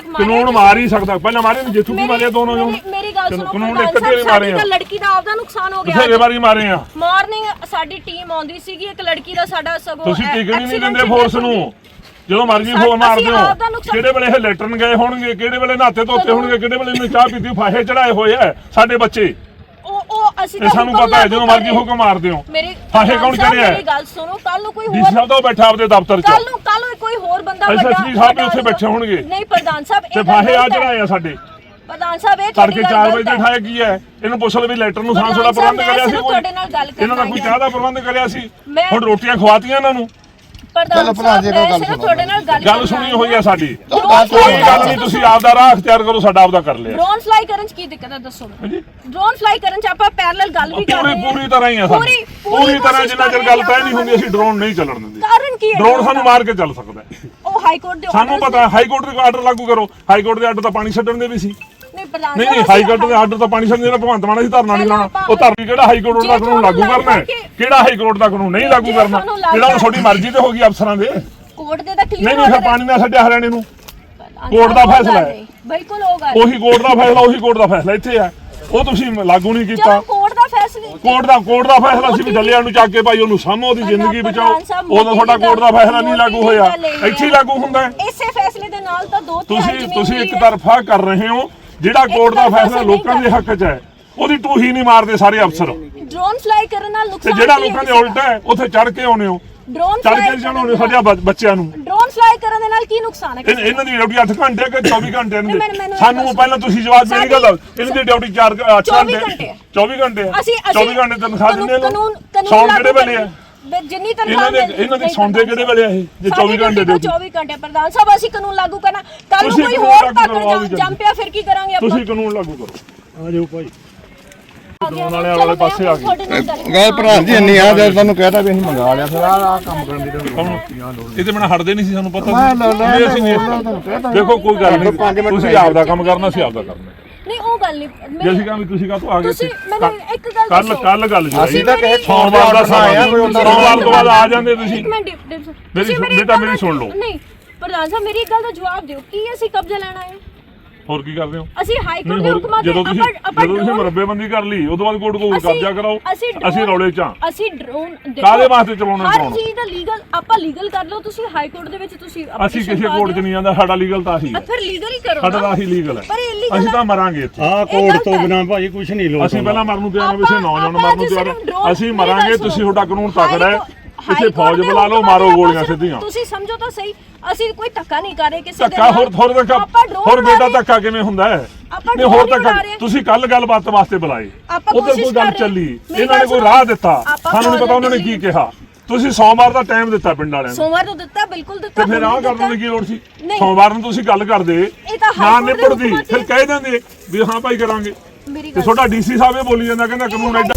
ਕਾਨੂੰਨ ਮਾਰ ਹੀ ਸਕਦਾ। ਪਹਿਲਾਂ ਮਾਰੇ ਨੇ ਜੇਤੂ ਕੀ ਮਾਰਿਆ ਦੋਨੋਂ ਜਣ ਮੇਰੀ- ਮੇਰੀ ਗੱਲ ਸੁਣੋ ਕਾਨੂੰਨ ਇੱਕ ਅੱਧੇ ਮਾਰੇ ਆ। ਤਾਂ ਲੜਕੀ ਦਾ ਆਪਦਾ ਨੁਕਸਾਨ ਹੋ ਗਿਆ। ਬਥੇਰੇ ਵਾਰੀ ਮਾਰੇ ਆ। ਮਾਰਨਿੰਗ ਸਾਡੀ ਟੀਮ ਆਉਂਦੀ ਸੀਗੀ ਇੱਕ ਲੜਕੀ ਦਾ ਸਾਡਾ ਸਗੋਂ ਤੁਸੀਂ ਐ- ਟਿਕਣ ਹੀ ਨਹੀਂ accident ਦਿੰਦੇ ਫੋਰਸ ਨੂੰ। ਜਦੋਂ ਮਰਜ਼ੀ ਅਸੀਂ ਫੋਨ ਮਾਰਦੇ ਆਪਦਾ ਨੁਕਸਾਨ- ਕਿਹੜੇ ਵੇਲੇ ਇਹ ਲੈਟਰਨ ਗਏ ਹੋਣਗੇ? ਕਿਹੜੇ ਵੇਲੇ ਨਹਾਤੇ ਧੋਤੇ ਹੋਣਗੇ? ਕਿਹੜੇ ਵੇਲੇ ਇਹਨੇ ਚਾਹ ਪੀਤੀ ਫਾਹੇ ਚੜਾਏ ਹੋਏ ਆ ਸਾਡੇ ਬੱਚੇ? ਉਹ ਉਹ ਅਸੀਂ ਇਹ ਸਾਨੂੰ ਹੁਕਮ ਪਤਾ ਹੈ ਲਾਗੂ ਜਦੋਂ ਕਰ ਮਰਜ਼ੀ ਰਹੇ। ਹੁਕਮ ਮਾਰਦੇ ਹੋ ਮੇਰੀ ਫਾਹੇ ਕੌਣ ਸਾਹਿਬ? ਮੇਰੀ ਗੱਲ ਸੁਣੋ ਕੱਲ ਨੂੰ ਕੋਈ ਹੋਰ ਸਾਹਿਬ ਤਾਂ ਬੈਠਾ ਆਪਦੇ ਦਫ਼ਤਰ 'ਚ। ਕੱਲ ਨੂੰ SSP ਵੱਡਾ ਸਾਹਿਬ ਵੀ ਵੱਡਾ ਉੱਥੇ ਬੈਠੇ ਹੋਣਗੇ। ਨਹੀਂ ਪ੍ਰਧਾਨ ਸਾਹਿਬ ਤੇ ਫਾਹੇ ਆ ਗਲਤ ਹੈ। ਚੜਾਏ ਆ ਸਾਡੇ। ਪ੍ਰਧਾਨ ਸਾਹਿਬ ਇਹ ਤੜਕੇ ਤੁਹਾਡੀ 4 ਗੱਲ ਵਜੇ ਹੈ। ਦਿਖਾਇਆ ਕੀ ਹੈ? ਇਹਨੂੰ ਪੁੱਛ ਲਓ ਵੀ ਲੈਟਰ ਨੂੰ ਦਾ ਸਾਹਿਬ, ਪ੍ਰਬੰਧ ਕਰਿਆ ਸੀ ਤੁਹਾਡੇ ਨਾਲ ਗੱਲ ਇਹਨਾਂ ਦਾ ਕੋਈ ਹੈ। ਚਾਹ ਦਾ ਪ੍ਰਬੰਧ ਕਰਿਆ ਸੀ। ਹੁਣ ਰੋਟੀਆਂ ਖਵਾਤੀਆਂ ਇਹਨਾਂ ਨੂੰ। ਪ੍ਰਧਾਨ ਸਾਹਿਬ, ਗੱਲ ਸੁਣੋ। ਤੁਹਾਡੇ ਨਾਲ ਗੱਲ ਗੱਲ ਕਰਨਾ ਸੁਣੀ ਹੈ। ਹੋਈ ਆ ਸਾਡੀ। ਕੋਈ ਗੱਲ ਨਹੀਂ ਤੁਸੀਂ ਆਪਦਾ ਰਾਹ ਅਖਤਿਆਰ ਕਰੋ ਸਾਡਾ ਆਪਦਾ ਕਰ ਲਿਆ। ਡਰੋਨ ਫਲਾਈ ਕਰਨ ਚ ਕੀ ਦਿੱਕਤ ਹੈ ਦੱਸੋ। ਡਰੋਨ ਫਲਾਈ ਕਰਨ ਚ ਆਪਾਂ ਪੈਰਲਲ ਗੱਲ ਵੀ ਕਰ ਪੂਰੀ ਰਹੇ ਹਾਂ। ਪੂਰੀ ਤਰ੍ਹਾਂ ਹੀ ਆ ਸਾਨੂੰ ਪੂਰੀ- ਪੂਰੀ ਤਰ੍ਹਾਂ ਜਿੰਨਾ ਚਿਰ ਕਰ ਗੱਲ ਤੈਅ ਹਾਂ ਨਹੀਂ ਹੁੰਦੀ ਅਸੀਂ ਡਰੋਨ ਨਹੀਂ ਚੱਲਣ ਦਿੰਦੇ। ਕਾਰਨ ਕੀ ਹੈ ਡਰੋਨ ਸਾਨੂੰ ਮਾਰ ਕੇ ਚੱਲ ਸਕਦਾ ਹੈ। ਉਹ ਹਾਈ ਕੋਰਟ ਦੇ ਸਾਨੂੰ ਪਤਾ ਹੈ ਹਾਈ ਕੋਰਟ ਦੇ ਆਰਡਰ ਲਾਗੂ ਕਰੋ। ਹਾਈ ਕੋਰਟ ਦੇ ਆਰਡਰ ਤਾਂ ਪਾਣੀ ਛੱਡਣ ਦੇ ਵੀ ਸੀ। ਨਹੀਂ ਪ੍ਰਧਾਨ ਨਹੀਂ ਅਸੀਂ ਹਾਈ ਕੋਰਟ ਦੇ ਆਰਡਰ ਤਾਂ ਪਾਣੀ ਛੱਡਣ ਦੇ ਭਗਵੰਤ ਮਾਨ ਸੀ ਧਰਨਾ ਨਹੀਂ ਲਾਉਣਾ। ਉਹ ਧਰਨੀ ਕਿਹੜਾ ਹਾਈ ਕੋਰਟ ਦਾ ਕਾਨੂੰਨ ਲਾਗੂ ਕਰਨਾ ਹੈ? ਕਿਹੜਾ ਹਾਈ ਕੋਰਟ ਦਾ ਕਾਨੂੰਨ ਨਹੀਂ ਲਾਗੂ ਕਰਨਾ। ਜਿਹੜਾ ਹੁਣ ਤੁਹਾਡੀ ਮਰਜ਼ੀ ਤੇ ਹੋ ਗਈ ਅਫਸਰਾਂ ਦੇ। ਕੋਰਟ ਦੇ ਤਾਂ ਕਲੀਅਰ ਨਹੀਂ ਨਹੀਂ ਫਿਰ ਪਾਣੀ ਨਾ ਛੱਡਿਆ ਹਰਿਆਣੇ ਨੂੰ। ਕੋਰਟ ਦਾ ਫੈਸਲਾ ਹੈ। ਬਿਲਕੁਲ ਉਹ ਗੱਲ। ਉਹੀ ਕੋਰਟ ਦਾ ਫੈਸਲਾ ਉਹੀ ਕੋਰਟ ਦਾ ਫੈਸਲਾ ਇੱਥੇ ਹੈ। ਉਹ ਤੁਸੀਂ ਲਾਗੂ ਨਹੀਂ ਕੀਤਾ। ਕੋਰਟ ਦਾ ਕੋਰਟ ਦਾ ਫੈਸਲਾ ਸੀ ਵੀ ਡੱਲਿਆਂ ਨੂੰ ਚੱਕ ਕੇ ਭਾਈ ਉਹਨੂੰ ਸਾਹਮੋ ਉਹਦੀ ਜ਼ਿੰਦਗੀ ਬਚਾਓ। ਉਦੋਂ ਤੁਹਾਡਾ ਕੋਰਟ ਦਾ ਫੈਸਲਾ ਨਹੀਂ ਲਾਗੂ ਹੋਇਆ। ਇੱਥੇ ਹੀ ਲਾਗੂ ਹੁੰਦਾ ਹੈ। ਇਸੇ ਫੈਸਲੇ ਦੇ ਨਾਲ ਤਾਂ ਦੋ ਤੁਸੀਂ ਤੁਸੀਂ ਇੱਕ। ਤਰਫਾ ਕਰ ਰਹੇ ਹੋ ਜਿਹੜਾ ਕੋਰਟ ਦਾ ਫੈਸਲਾ ਲੋਕਾਂ ਦੇ ਹੱਕ 'ਚ ਹੈ। ਉਹਦੀ ਟੂਹੀ ਨਹੀਂ ਮਾਰਦੇ ਸਾਰੇ ਅਫਸਰ। ਡਰੋਨ ਫਲਾਈ ਕਰਨ ਨਾਲ ਤੇ ਨੁਕਸਾਨ ਜਿਹੜਾ ਲੋਕਾਂ ਦੇ ਉਲਟਾ ਹੈ ਉੱਥੇ ਚੜ ਕੇ ਆਉਣੇ ਹੋ। ਡਰੋਨ ਚੜ ਕੇ ਜਾਣੋ ਸਾਡੇ ਬੱਚਿਆਂ ਨੂੰ। ਫਲਾਈ ਕਰਨ ਦੇ ਨਾਲ ਕੀ ਨੁਕਸਾਨ ਹੈ ਇਹ- ਇਹਨਾਂ ਦੀ ਡਿਊਟੀ 8 ਘੰਟੇ ਕਿ 24 ਘੰਟੇ ਨਹੀਂ, ਮੈਨੂੰ- ਮੈਨੂੰ ਨੇ ਇਹ ਸਾਨੂੰ ਦੱਸੋ। ਪਹਿਲਾਂ ਤੁਸੀਂ ਜਵਾਬ ਦੇਣੀ ਗੱਲ ਇਹਨਾਂ ਦੀ ਡਿਊਟੀ 4 8 24 ਘੰਟੇ ਘੰਟੇ ਹੈ। 24 ਘੰਟੇ ਹੈ। ਅਸੀਂ 24 ਘੰਟੇ ਤਨਖਾਹ ਦਿੰਦੇ ਨੇ। ਕਾਨੂੰਨ ਕਾਨੂੰਨ ਸੌਣ ਲਾਗੂ ਕਿਹੜੇ ਵੇਲੇ ਹੈ ਕਰੀਏ। ਜਿੰਨੀ ਤਨਖਾਹ ਇਹਨਾਂ ਦੇ ਮਿਲਦੀ- ਇਹਨਾਂ ਦੇ ਨਹੀਂ ਸੌਂਦੇ ਕਿਹੜੇ ਵੇਲੇ ਆ ਇਹ? ਜੇ 24 ਘੰਟੇ ਦੇ ਡਿਊਟੀ 24 ਘੰਟੇ ਪ੍ਰਧਾਨ ਸਾਹਿਬ ਅਸੀਂ ਕਾਨੂੰਨ ਲਾਗੂ ਕਰਨਾ। ਕੱਲ ਨੂੰ ਤੁਸੀਂ ਕੋਈ ਕਾਨੂੰਨ ਹੋਰ ਲਾਗੂ ਕਰੋ, ਆਹ ਵੀ ਪਾਕੜ ਜੰਮ ਪਿਆ ਫਿਰ ਕੀ ਕਰਾਂਗੇ ਆਪਾਂ? ਤੁਸੀਂ ਕਾਨੂੰਨ ਲਾਗੂ ਕਰੋ। ਆ ਜਾਓ ਭਾਈ। ਵਾਲੇ ਵਾਲੇ ਪਾਸੇ ਆ ਗਏ। ਗੱਲ ਪ੍ਰਧਾਨ ਜੀ ਇੰਨੀ ਆ ਜੇ ਤੁਹਾਨੂੰ ਕਹਿਤਾ ਵੀ ਅਸੀਂ ਮੰਗਾ ਲਿਆ। ਫਿਰ ਆਹ ਕੰਮ ਕਰਨ ਦੀ ਇਹਦੇ ਬਿਨਾ ਹਟਦੇ ਨਹੀਂ ਸੀ ਸਾਨੂੰ ਪਤਾ ਅਸੀਂ ਨਹੀਂ। ਦੇਖੋ ਕੋਈ ਗੱਲ ਨਹੀਂ। ਤੁਸੀਂ ਆਪਦਾ ਕੰਮ ਕਰਨਾ ਸੀ ਆਪਦਾ ਕਰਨਾ। ਨਹੀਂ ਉਹ ਗੱਲ ਨਹੀਂ। ਜੇ ਅਸੀਂ ਕਹਾਂ ਵੀ ਤੁਸੀਂ ਕਾਹਤੋਂ ਆ ਗਏ ਤੁਸੀਂ ਮੈਨੂੰ ਇੱਕ ਗੱਲ ਕੱਲ ਦੱਸੋ। ਕੱਲ ਗੱਲ ਜੀ ਅਸੀਂ ਤਾਂ ਕਹੇ ਸੋਮਵਾਰ ਦਾ ਸਮਾਂ ਆਇਆ ਕੋਈ ਹੁੰਦਾ ਸੋਮਵਾਰ ਤੋਂ ਬਾਅਦ ਆ ਜਾਂਦੇ ਤੁਸੀਂ। ਇੱਕ ਮਿੰਟ ਡਿਪ- ਡਿਪ- ਮੇਰੀ ਤੁਸੀਂ ਸੁਣ- ਮੇਰੀ ਬੇਟਾ ਮੇਰੀ ਦਾ- ਸੁਣ ਲਓ। ਨਹੀਂ ਪ੍ਰਧਾਨ ਸਾਹਿਬ ਮੇਰੀ ਇੱਕ ਗੱਲ ਦਾ ਜਵਾਬ ਦਿਓ। ਕੀ ਅਸੀਂ ਕਬਜ਼ਾ ਲੈਣਾ ਹੈ? ਹੋਰ ਕੀ ਕਰਦੇ ਹੋ ਅਸੀਂ ਹਾਈ ਕੋਰਟ ਦੇ ਹੁਕਮਾਂ ਦੇ ਜਦੋਂ ਤੁਸੀਂ ਜਦੋਂ ਤੁਸੀਂ ਮਰੱਬੇਬੰਦੀ ਕਰ ਲਈ ਉਦੋਂ ਬਾਅਦ ਕੋਰਟ ਕੋਲ ਕਬਜ਼ਾ ਕਰਾਓ ਅਸੀਂ ਰੌਲੇ ਚ ਹਾਂ। ਅਸੀਂ ਡਰੋਨ ਕਾਹਦੇ ਵਾਸਤੇ ਚਲਾਉਣਾ ਹਰ? ਚੀਜ਼ ਦਾ ਲੀਗਲ ਆਪਾਂ ਲੀਗਲ ਕਰ ਲਓ ਤੁਸੀਂ ਹਾਈ ਕੋਰਟ ਦੇ ਵਿੱਚ ਤੁਸੀਂ ਅਸੀਂ ਕਿਸੇ ਕੋਰਟ 'ਚ। ਨਹੀਂ ਜਾਂਦਾ ਸਾਡਾ ਲੀਗਲ ਤਾਂ ਆ ਹੈ ਫਿਰ ਲੀਗਲ ਹੀ ਕਰੋ ਸਾਡਾ। ਤਾਂ ਆਹੀ ਲੀਗਲ ਹੈ ਅਸੀਂ ਤਾਂ ਹੈ। ਮਰਾਂਗੇ ਇੱਥੇ ਇਹ ਕੋਰਟ ਤੋਂ ਹੈ। ਬਿਨਾ ਭਾਜੀ ਕੁਝ ਨਹੀਂ ਲੋਕ ਅਸੀਂ ਪਹਿਲਾਂ ਮਰਨ ਨੂੰ ਤਿਆਰ ਹਾਂ ਅਸੀਂ ਨੌਜਵਾਨ ਮਰਨ ਨੂੰ ਤਿਆਰ ਹਾਂ। ਅਸੀਂ ਮੇਰੀ ਮਰਾਂਗੇ ਤੁਸੀਂ। ਤੁਹਾਡਾ ਕਾਨੂੰਨ ਤਕੜਾ ਹੈ ਕੋਰਟ ਫੌਜ ਬੁਲਾ ਲਓ ਮਾਰੋ ਗੋਲੀਆਂ ਸਿੱਧੀਆਂ ਤੁਸੀਂ ਸਮਝੋ ਤਾਂ ਸਹੀ ਅਸੀਂ ਕੋਈ ਧੱਕਾ ਨਹੀਂ ਕਰ ਰਹੇ ਕਿਸੇ ਦੇ ਧੱਕਾ। ਹੋਰ ਹੋਰ ਧੱਕਾ ਹੋਰ ਬੇਟਾ। ਧੱਕਾ ਕਿਵੇਂ ਹੁੰਦਾ ਹੈ ਨਹੀਂ ਹੋਰ ਧੱਕਾ। ਤੁਸੀਂ ਕੱਲ ਗੱਲਬਾਤ ਵਾਸਤੇ ਬੁਲਾਏ ਉਧਰ ਕੋਈ ਗੱਲ। ਚੱਲੀ ਇਹਨਾਂ ਨੇ ਕੋਈ। ਰਾਹ ਦਿੱਤਾ ਸਾਨੂੰ ਨਹੀਂ ਪਤਾ ਉਹਨਾਂ ਨੇ ਕੀ ਕਿਹਾ ਤੁਸੀਂ ਸੋਮਵਾਰ ਦਾ ਟਾਈਮ ਦਿੱਤਾ ਪਿੰਡ ਵਾਲਿਆਂ ਨੂੰ ਸੋਮਵਾਰ ਨੂੰ ਦਿੱਤਾ ਬਿਲਕੁਲ ਦਿੱਤਾ ਤੇ ਫਿਰ ਆਹ ਕਰਨ ਦੀ। ਕੀ ਲੋੜ ਸੀ। ਸੋਮਵਾਰ ਨੂੰ ਤੁਸੀਂ ਗੱਲ ਕਰਦੇ ਨਾ ਨਿਪੜਦੀ ਫਿਰ ਕਹਿ ਦਿੰਦੇ ਵੀ ਹਾਂ ਭਾਈ ਕਰਾਂਗੇ ਤੇ ਤੁਹਾਡਾ ਡੀਸੀ ਸਾਹਿਬ ਇਹ ਬੋਲੀ ਜਾਂਦਾ ਕਹਿੰਦਾ ਕਾਨੂੰਨ ਐਡਾ